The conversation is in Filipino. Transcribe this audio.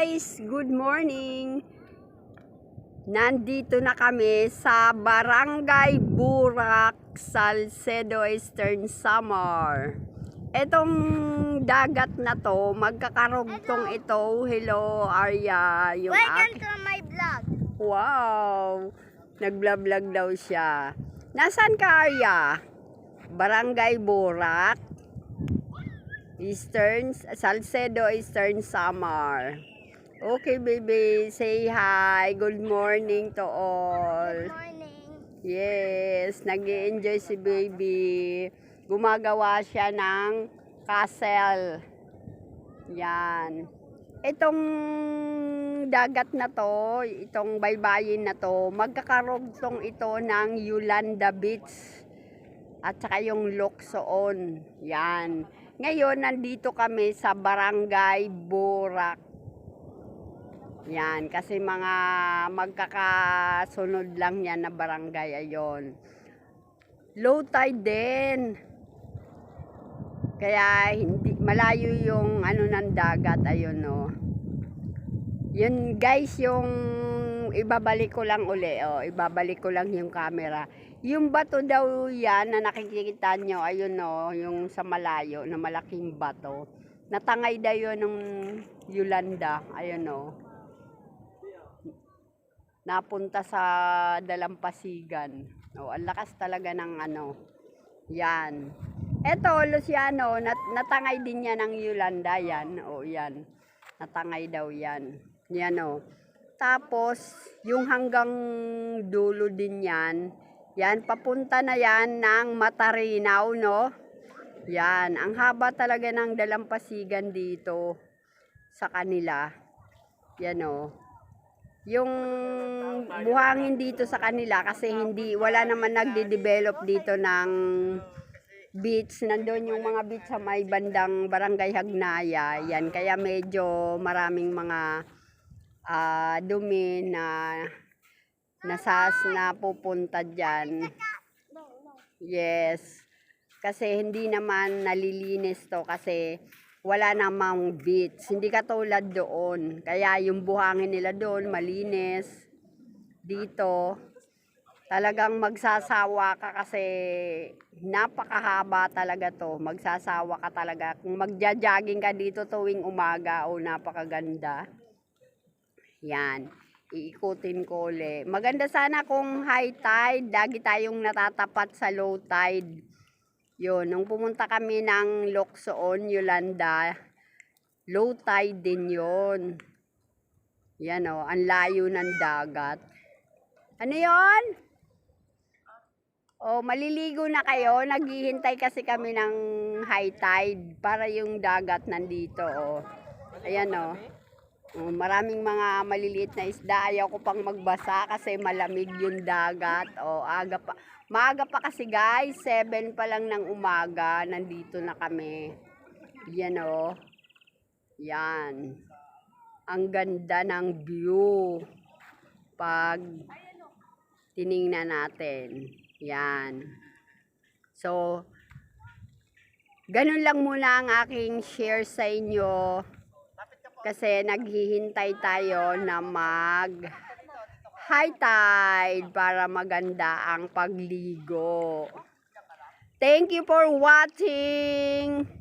guys! Good morning! Nandito na kami sa Barangay Burak, Salcedo Eastern Samar. Etong dagat na to, magkakarugtong ito. Hello, Arya. Yung Welcome to my vlog. Wow! Nagblog daw siya. Nasaan ka, Arya? Barangay Burak, Eastern, Salcedo Eastern Samar. Okay, baby. Say hi. Good morning to all. Good morning. Yes, nag enjoy si baby. Gumagawa siya ng castle. Yan. Itong dagat na to, itong baybayin na to, magkakarugtong ito ng Yolanda Beach at saka yung Luksoon. Yan. Ngayon, nandito kami sa Barangay Burak. Yan, kasi mga magkakasunod lang yan na barangay ayon. Low tide din. Kaya hindi malayo yung ano ng dagat ayun no. Yun guys yung ibabalik ko lang uli oh, ibabalik ko lang yung camera. Yung bato daw yan na nakikita nyo ayun no, yung sa malayo na malaking bato. Natangay daw yun ng Yolanda ayun no napunta sa dalampasigan. O, ang lakas talaga ng ano. Yan. Eto, Luciano, nat natangay din yan ng Yolanda yan. O, yan. Natangay daw yan. Yan o. Tapos, yung hanggang dulo din yan, yan, papunta na yan ng Matarinaw, no? Yan, ang haba talaga ng dalampasigan dito sa kanila. Yan o yung buhangin dito sa kanila kasi hindi wala naman nagde-develop dito ng beach. Nandoon yung mga beach sa may bandang barangay Hagnaya. Yan kaya medyo maraming mga ah, dumi na nasas na pupunta diyan yes. Kasi hindi naman nalilinis to kasi wala namang beach. Hindi katulad doon. Kaya yung buhangin nila doon, malinis. Dito, talagang magsasawa ka kasi napakahaba talaga to. Magsasawa ka talaga. Kung magja-jogging ka dito tuwing umaga, o napakaganda. Yan. Iikutin ko ulit. Maganda sana kung high tide, lagi tayong natatapat sa low tide. Yun, nung pumunta kami ng Luksoon, Yolanda, low tide din yun. Yan o, ang layo ng dagat. Ano yon? O, maliligo na kayo. Naghihintay kasi kami ng high tide para yung dagat nandito. O. Ayan o. O, maraming mga maliliit na isda. Ayaw ko pang magbasa kasi malamig yung dagat. O, aga pa. Maaga pa kasi guys, 7 pa lang ng umaga, nandito na kami. Yan o. Yan. Ang ganda ng view. Pag tiningnan natin. Yan. So, ganun lang muna ang aking share sa inyo. Kasi naghihintay tayo na mag high tide para maganda ang pagligo. Thank you for watching.